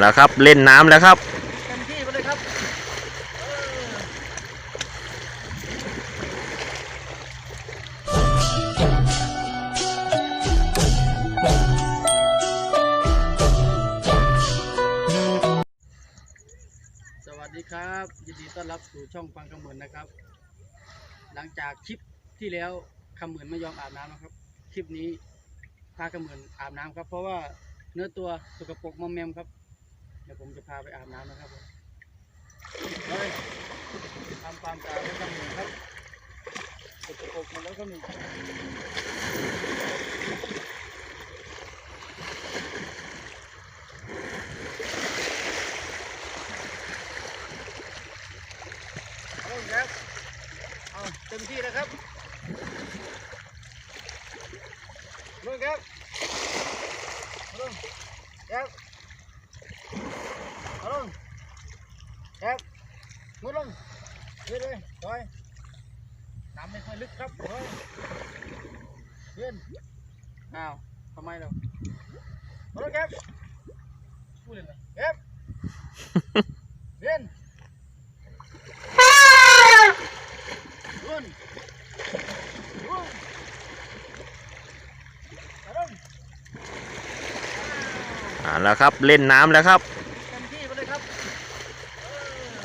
แล้วครับเล่นน้ำแล้วครับเต็มที่ไปเลยครับสวัสดีครับ ยินดีต้อนรับสู่ช่องฟังคำเหมือนนะครับ หลังจากคลิปที่แล้วคำเหมือนไม่ยอมอาบน้ำนะครับ คลิปนี้พาคำเหมือนอาบน้ำครับ เพราะว่าเนื้อตัวสกปรกมอมแมมครับ ดี๋ยวผมจะพาไปอาบน้ำนะครับผมเฮ้ยทำความสะอาดให้คำเหมือนครับสกปรกมาแล้วก็มีเอาเอาเต็มที่แล้วครับลุงครับลุงครับ เอาลงแอบมุดลงยืดเลยถอยน้ำไม่ค่อยลึกครับเฮ้ยยื นอ้าวทำไมเราเอาลงแอบพูดเลยนะแอบยืนยืนยืนเอาลงอ่าแล้วครับเล่นน้ำแล้วครับ เต็มที่ไปเลยครับเออ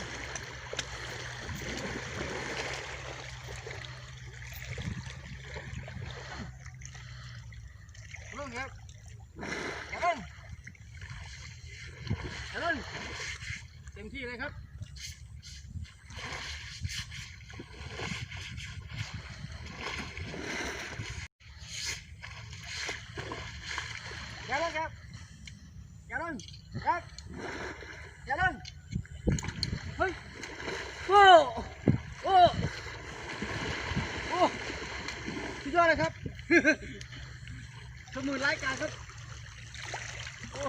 ลงครับอย่าลงอย่าลงเต็มที่เลยครับอย่าลงครับอย่าลงครับ อย่าเล่นเฮ้ย โอ้โอ้โอ้สุดยอดเลยครับ สมุนไร้ายการครับ โอ้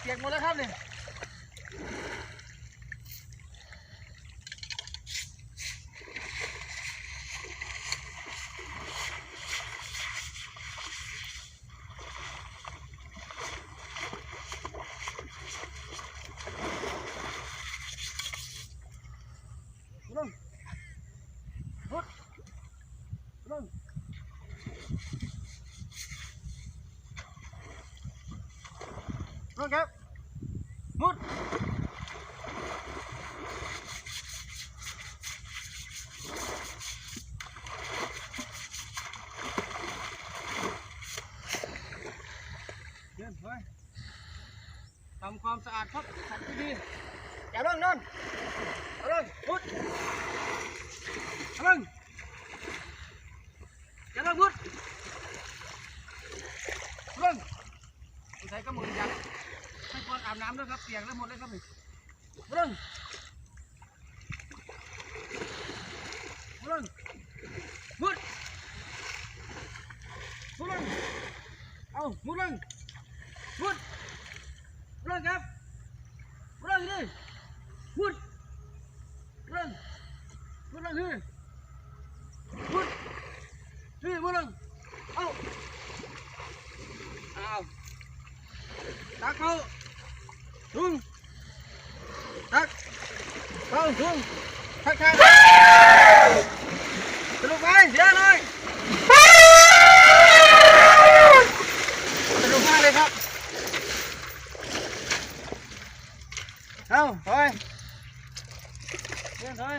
เปียกหมดแล้วครับเนี่ย ลงครับ มุด เดินไปทำความสะอาดครับขัดที่ดีอย่าลงนอนเอาลงพุด Alang. Jalan bud. Alang. ใส่ก็หมดยังให้ก่อ น้ำด้วยครับเปียกแล้วหมดเลยครับนี่บุลังบุลังบุดบุลังเอาบุลังบุดบุลังครับบุลังนี่บุดบุลังบุลังนี่บุดนี่บุลังเอาเอาตักเขาลุงตัก เขาลุงทักทายสรุปไปเสียเลยสรุปมากเลยครับเอาถอยเดินถอย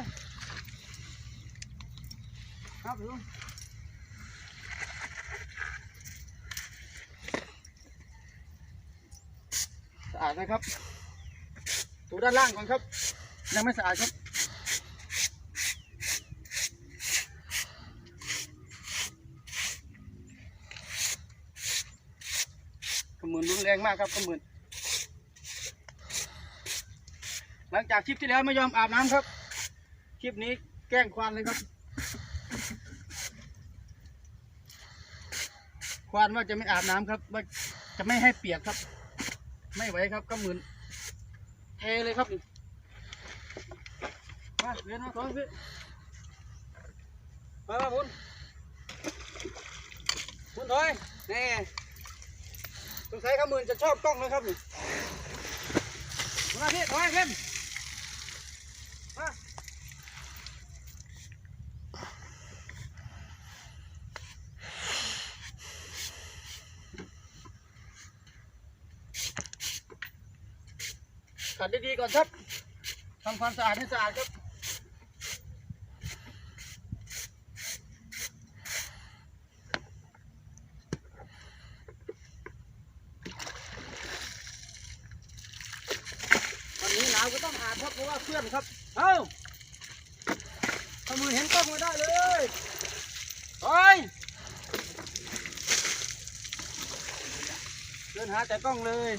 ครับลุงสะอาดนะครับถูด้านล่างก่อนครับ ยังไม่สะอาดครับขมือนรุนแรงมากครับขมือนหลังจากคลิปที่แล้วไม่ยอมอาบน้ำครับ คลิปนี้แกล้งควานเลยครับควานว่าจะไม่อาบน้ำครับ ว่าจะไม่ให้เปียกครับ ไม่ไหวครับก็เหมือนเทเลยครับ มาเรียนมาสองพี่มามาบุญบุญถอยแน่สงสัยข้ามือจะชอบกล้องนะครับนี่มาพี่ถอยเข้มมาขัดดีๆก่อนครับทำความสะอาดให้สะอาดครับ วันนี้หนาว ก็ต้องอาบครับเพราะว่าเพื่อนครับ เอ้าถ้ามือเห็นกล้องมาได้เลยไปเดินหาแต่กล้องเลย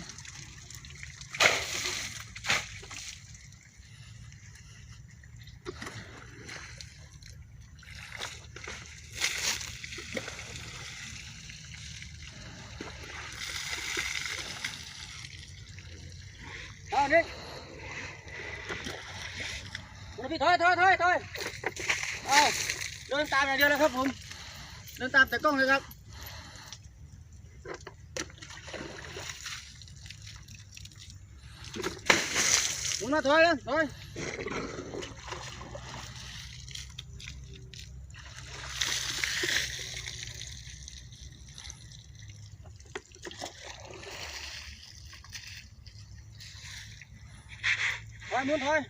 เอานี่ คุณพี่ถอยถอยถอยถอยเอาเดินตามอย่างเดียวเลยครับผม เดินตามแต่กล้องเลยครับหมุนมาถอยเลยถอยถอยหมุนถอย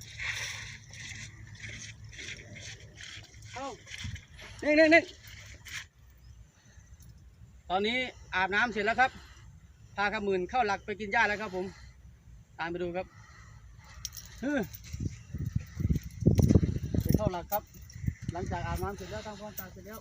เอา นี่นี่นี่ตอนนี้อาบน้ำเสร็จแล้วครับ พาขมื่นเข้าหลักไปกินหญ้าแล้วครับผม ตามไปดูครับไปเข้าหลักครับ หลังจากอาบน้ำเสร็จแล้วทำความสะอาดเสร็จแล้ว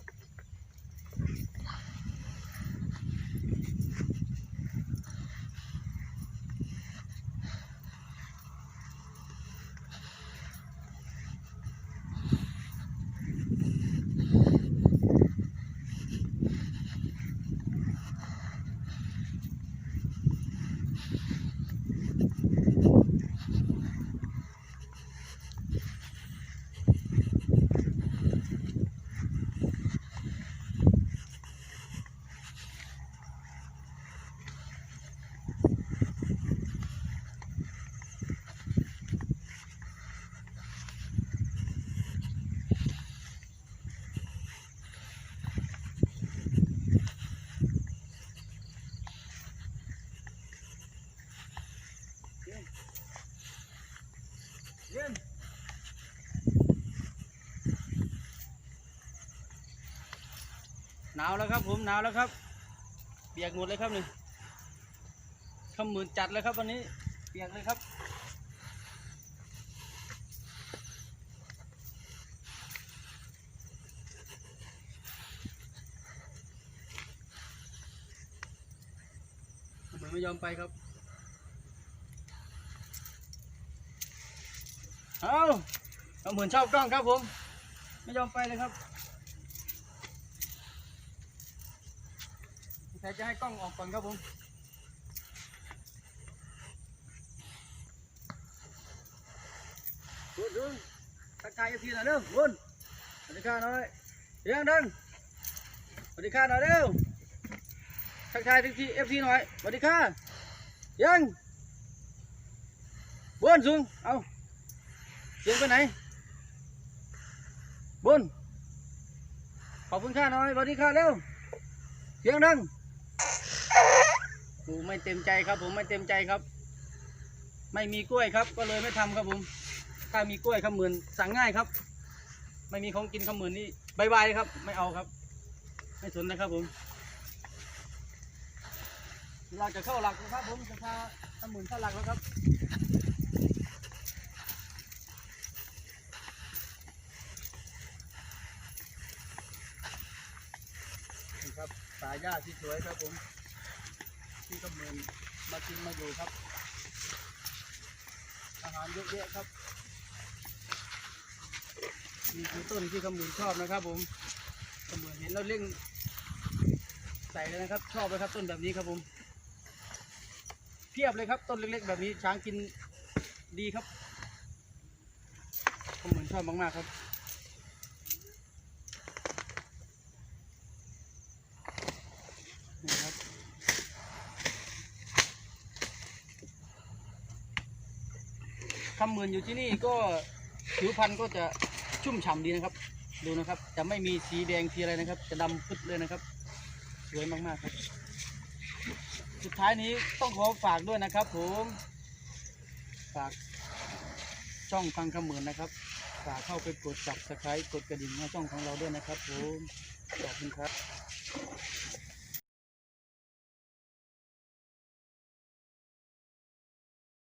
หนาวแล้วครับผมหนาวแล้วครับเปียกหมดเลยครับนี่ขมื่นจัดเลยครับวันนี้เปียกเลยครับเหมือนไม่ยอมไปครับเอาเอาเหมือนชอบกล้องครับผม ไม่ยอมไปเลยครับ แต่จะให้กล้องออกก่อนครับผมบุญบุญทักทายเอฟซีหน่อยเร็วบุญสวัสดีค่ะหน่อยเสียงดังสวัสดีค่ะหน่อยเร็วทักทายทีเอฟซีหน่อยสวัสดีค่ะยังบุญสูงเอาเสียงไปไหนบุญขอบคุณค่าหน่อยสวัสดีค่ะเร็วเสียงดัง โอ้ไม่เต็มใจครับ ผมไม่เต็มใจครับ ไม่มีกล้วยครับ ก็เลยไม่ทำครับผม ถ้ามีกล้วยขมื่นสั่งง่ายครับ ไม่มีของกินขมื่นนี่บายบายครับ ไม่เอาครับ ไม่สนนะครับผมเราจะเข้าหลักนะครับผมจะพาขมื่นเข้าหลักแล้วครับครับสายหญ้าที่สวยครับผม ที่กำเนิดมากินมาอยู่ครับ อาหารเยอะแยะครับนี่คือต้นที่กำเนิดชอบนะครับ ผมกำเนิดเห็นแล้วเร่งใส่เลยนะครับ ชอบเลยครับ ต้นแบบนี้ครับผมเพียบเลยครับ ต้นเล็กๆ แบบนี้ช้างกินดีครับกำเนิดชอบมากๆครับ นี่ครับ คำหมื่นอยู่ที่นี่ก็ผิวพรรณก็จะชุ่มฉ่ำดีนะครับ ดูนะครับ จะไม่มีสีแดงสีอะไรนะครับ จะดำปึ๊ดเลยนะครับ สวยมากๆครับ สุดท้ายนี้ต้องขอฝากด้วยนะครับ ผมฝากช่องฟังคำเหมือนนะครับฝากเข้าไปกด subscribe กดกระดิ่งให้ช่องของเราด้วยนะครับ ผมขอบคุณครับ